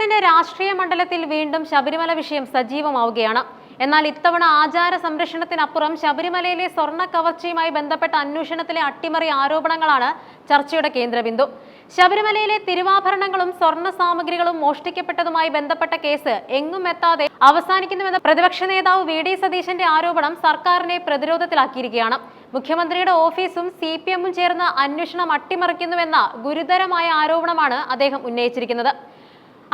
കേരളത്തിന്റെ രാഷ്ട്രീയ മണ്ഡലത്തിൽ വീണ്ടും ശബരിമല വിഷയം സജീവമാവുകയാണ്. എന്നാൽ ഇത്തവണ ആചാര സംരക്ഷണത്തിനപ്പുറം ശബരിമലയിലെ സ്വർണ കവർച്ചയുമായി ബന്ധപ്പെട്ട അന്വേഷണത്തിലെ അട്ടിമറി ആരോപണങ്ങളാണ് ചർച്ചയുടെ കേന്ദ്രബിന്ദു. ശബരിമലയിലെ തിരുവാഭരണങ്ങളും സ്വർണ സാമഗ്രികളും മോഷ്ടിക്കപ്പെട്ടതുമായി ബന്ധപ്പെട്ട കേസ് എങ്ങും എത്താതെ അവസാനിക്കുന്നുവെന്ന പ്രതിപക്ഷ നേതാവ് വി. ഡി. സതീശന്റെ ആരോപണം സർക്കാരിനെ പ്രതിരോധത്തിലാക്കിയിരിക്കുകയാണ്. മുഖ്യമന്ത്രിയുടെ ഓഫീസും സി. പി. എമ്മും ചേർന്ന് അന്വേഷണം അട്ടിമറിക്കുന്നുവെന്ന ഗുരുതരമായ ആരോപണമാണ് അദ്ദേഹം ഉന്നയിച്ചിരിക്കുന്നത്.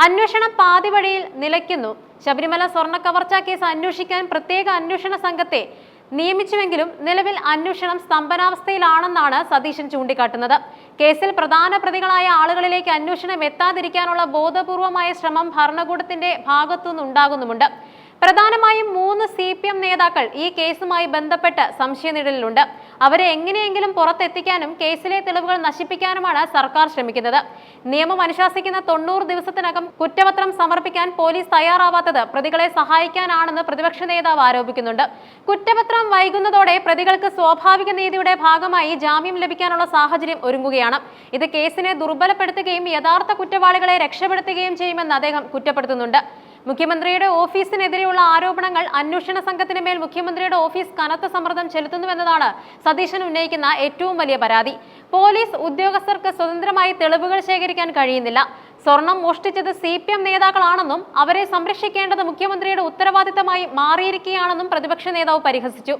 അന്വേഷണം പാതി വഴിയിൽ നിലയ്ക്കുന്നു. ശബരിമല സ്വർണ കവർച്ച കേസ് അന്വേഷിക്കാൻ പ്രത്യേക അന്വേഷണ സംഘത്തെ നിയമിച്ചുവെങ്കിലും നിലവിൽ അന്വേഷണം സ്തംഭനാവസ്ഥയിലാണെന്നാണ് സതീശൻ ചൂണ്ടിക്കാട്ടുന്നത്. കേസിൽ പ്രധാന പ്രതികളായ ആളുകളിലേക്ക് അന്വേഷണം എത്താതിരിക്കാനുള്ള ബോധപൂർവമായ ശ്രമം ഭരണകൂടത്തിന്റെ ഭാഗത്തുനിന്നുണ്ടാകുന്നുമുണ്ട്. പ്രധാനമായും മൂന്ന് സി പി എം നേതാക്കൾ ഈ കേസുമായി ബന്ധപ്പെട്ട് സംശയനിഴലിലുണ്ട് അവരെ എങ്ങനെയെങ്കിലും പുറത്തെത്തിക്കാനും കേസിലെ തെളിവുകൾ നശിപ്പിക്കാനുമാണ് സർക്കാർ ശ്രമിക്കുന്നത്. നിയമം അനുശാസിക്കുന്ന തൊണ്ണൂറ് ദിവസത്തിനകം കുറ്റപത്രം സമർപ്പിക്കാൻ പോലീസ് തയ്യാറാവാത്തത് പ്രതികളെ സഹായിക്കാനാണെന്ന് പ്രതിപക്ഷ നേതാവ് ആരോപിക്കുന്നുണ്ട്. കുറ്റപത്രം വൈകുന്നതോടെ പ്രതികൾക്ക് സ്വാഭാവിക നീതിയുടെ ഭാഗമായി ജാമ്യം ലഭിക്കാനുള്ള സാഹചര്യം ഒരുങ്ങുകയാണ്. ഇത് കേസിനെ ദുർബലപ്പെടുത്തുകയും യഥാർത്ഥ കുറ്റവാളികളെ രക്ഷപ്പെടുത്തുകയും ചെയ്യുമെന്ന് അദ്ദേഹം കുറ്റപ്പെടുത്തുന്നുണ്ട്. മുഖ്യമന്ത്രിയുടെ ഓഫീസിനെതിരെയുള്ള ആരോപണങ്ങൾ അന്വേഷണ സംഘത്തിന് മേൽ മുഖ്യമന്ത്രിയുടെ ഓഫീസ് കനത്ത സമ്മർദ്ദം ചെലുത്തുന്നുവെന്നതാണ് സതീശൻ ഉന്നയിക്കുന്ന ഏറ്റവും വലിയ പരാതി. പോലീസ് ഉദ്യോഗസ്ഥർക്ക് സ്വതന്ത്രമായി തെളിവുകൾ ശേഖരിക്കാൻ കഴിയുന്നില്ല. സ്വർണം മോഷ്ടിച്ചത് സി പി എം നേതാക്കളാണെന്നും അവരെ സംരക്ഷിക്കേണ്ടത് മുഖ്യമന്ത്രിയുടെ ഉത്തരവാദിത്തമായി മാറിയിരിക്കുകയാണെന്നും പ്രതിപക്ഷ നേതാവ് പരിഹസിച്ചു.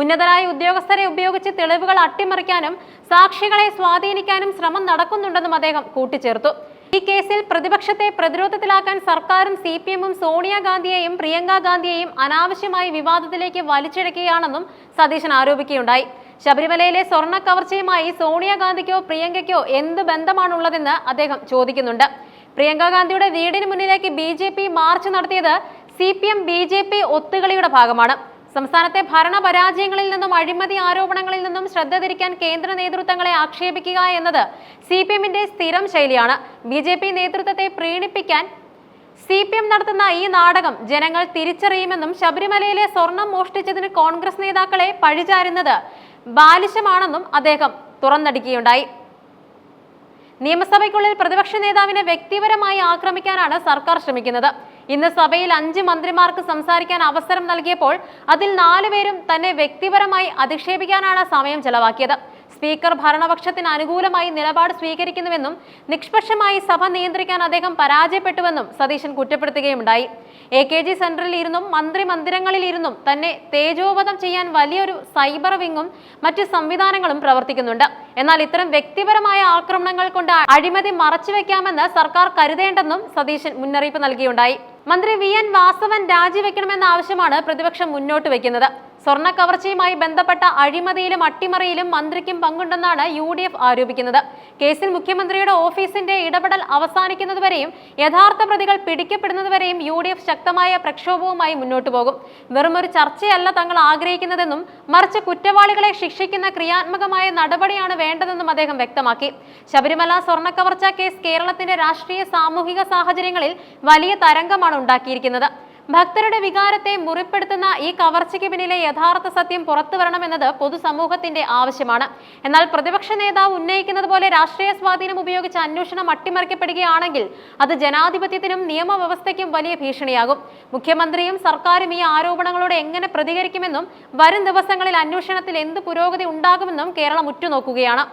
ഉന്നതരായ ഉദ്യോഗസ്ഥരെ ഉപയോഗിച്ച് തെളിവുകൾ അട്ടിമറിക്കാനും സാക്ഷികളെ സ്വാധീനിക്കാനും ശ്രമം നടക്കുന്നുണ്ടെന്നും അദ്ദേഹം കൂട്ടിച്ചേർത്തു. ഈ കേസിൽ പ്രതിപക്ഷത്തെ പ്രതിരോധത്തിലാക്കാൻ സർക്കാരും സി പി എമ്മും സോണിയാഗാന്ധിയെയും പ്രിയങ്ക ഗാന്ധിയെയും അനാവശ്യമായി വിവാദത്തിലേക്ക് വലിച്ചിഴക്കുകയാണെന്നും സതീശൻ ആരോപിക്കുകയുണ്ടായി. ശബരിമലയിലെ സ്വർണ കവർച്ചയുമായി സോണിയാഗാന്ധിക്കോ പ്രിയങ്കയ്ക്കോ എന്ത് ബന്ധമാണുള്ളതെന്ന് അദ്ദേഹം ചോദിക്കുന്നുണ്ട്. പ്രിയങ്കാ ഗാന്ധിയുടെ വീടിന് മുന്നിലേക്ക് ബി മാർച്ച് നടത്തിയത് C P M B J P ഒത്തുകളിയുടെ ഭാഗമാണ്. സംസ്ഥാനത്തെ ഭരണപരാജയങ്ങളിൽ നിന്നും അഴിമതി ആരോപണങ്ങളിൽ നിന്നും ശ്രദ്ധ തിരിക്കാൻ കേന്ദ്ര നേതൃത്വങ്ങളെ ആക്ഷേപിക്കുക എന്നത് സി പി എമ്മിന്റെ സ്ഥിരം ശൈലിയാണ്. ബി ജെ പി നേതൃത്വത്തെ പ്രീണിപ്പിക്കാൻ സി പി എം നടത്തുന്ന ഈ നാടകം ജനങ്ങൾ തിരിച്ചറിയുമെന്നും ശബരിമലയിലെ സ്വർണം മോഷ്ടിച്ചതിന് കോൺഗ്രസ് നേതാക്കളെ പഴിചാരുന്നത് ബാലിശമാണെന്നും അദ്ദേഹം തുറന്നടിക്കുകയുണ്ടായി. നിയമസഭയ്ക്കുള്ളിൽ പ്രതിപക്ഷ നേതാവിനെ വ്യക്തിപരമായി ആക്രമിക്കാനാണ് സർക്കാർ ശ്രമിക്കുന്നത്. ഇന്ന് സഭയിൽ അഞ്ച് മന്ത്രിമാർക്ക് സംസാരിക്കാൻ അവസരം നൽകിയപ്പോൾ അതിൽ നാലുപേരും തന്നെ വ്യക്തിപരമായി അധിക്ഷേപിക്കാനാണ് സമയം ചെലവാക്കിയത്. സ്പീക്കർ ഭരണപക്ഷത്തിന് അനുകൂലമായി നിലപാട് സ്വീകരിക്കുന്നുവെന്നും നിഷ്പക്ഷമായി സഭ നിയന്ത്രിക്കാൻ അദ്ദേഹം പരാജയപ്പെട്ടുവെന്നും സതീശൻ കുറ്റപ്പെടുത്തുകയുണ്ടായി. എ കെ ജി സെന്ററിൽ ഇരുന്നും മന്ത്രി മന്ദിരങ്ങളിൽ ഇരുന്നും തന്നെ തേജോവധം ചെയ്യാൻ വലിയൊരു സൈബർ വിങ്ങും മറ്റ് സംവിധാനങ്ങളും പ്രവർത്തിക്കുന്നുണ്ട്. എന്നാൽ ഇത്തരം വ്യക്തിപരമായ ആക്രമണങ്ങൾ കൊണ്ട് അഴിമതി മറച്ചുവെക്കാമെന്ന് സർക്കാർ കരുതേണ്ടെന്നും സതീശൻ മുന്നറിയിപ്പ് നൽകിയുണ്ടായി. മന്ത്രി വി. എൻ. വാസവൻ രാജിവെക്കണമെന്ന ആവശ്യമാണ് പ്രതിപക്ഷം മുന്നോട്ട് വെക്കുന്നത്. സ്വർണ കവർച്ചയുമായി ബന്ധപ്പെട്ട അഴിമതിയിലും അട്ടിമറിയിലും മന്ത്രിക്കും പങ്കുണ്ടെന്നാണ് യു ഡി എഫ് ആരോപിക്കുന്നത്. കേസിൽ മുഖ്യമന്ത്രിയുടെ ഓഫീസിന്റെ ഇടപെടൽ അവസാനിക്കുന്നതുവരെയും യഥാർത്ഥ പ്രതികൾ പിടിക്കപ്പെടുന്നതുവരെയും യു ഡി എഫ് ശക്തമായ പ്രക്ഷോഭവുമായി മുന്നോട്ടു പോകും. വെറുമൊരു ചർച്ചയല്ല തങ്ങൾ ആഗ്രഹിക്കുന്നതെന്നും മറിച്ച് കുറ്റവാളികളെ ശിക്ഷിക്കുന്ന ക്രിയാത്മകമായ നടപടിയാണ് വേണ്ടതെന്നും അദ്ദേഹം വ്യക്തമാക്കി. ശബരിമല സ്വർണക്കവർച്ച കേസ് കേരളത്തിന്റെ രാഷ്ട്രീയ സാമൂഹിക സാഹചര്യങ്ങളിൽ വലിയ തരംഗമാണ് ഉണ്ടാക്കിയിരിക്കുന്നത്. ഭക്തരുടെ വികാരത്തെ മുറിപ്പെടുത്തുന്ന ഈ കവർച്ചയ്ക്ക് പിന്നിലെ യഥാർത്ഥ സത്യം പുറത്തു വരണമെന്നത് പൊതുസമൂഹത്തിന്റെ ആവശ്യമാണ്. എന്നാൽ പ്രതിപക്ഷ നേതാവ് ഉന്നയിക്കുന്നത് പോലെ രാഷ്ട്രീയ സ്വാധീനം ഉപയോഗിച്ച് അന്വേഷണം അട്ടിമറിക്കപ്പെടുകയാണെങ്കിൽ അത് ജനാധിപത്യത്തിനും നിയമവ്യവസ്ഥയ്ക്കും വലിയ ഭീഷണിയാകും. മുഖ്യമന്ത്രിയും സർക്കാരും ഈ ആരോപണങ്ങളോട് എങ്ങനെ പ്രതികരിക്കുമെന്നും വരും ദിവസങ്ങളിൽ അന്വേഷണത്തിൽ എന്ത് പുരോഗതി ഉണ്ടാകുമെന്നും കേരളം ഉറ്റുനോക്കുകയാണ്.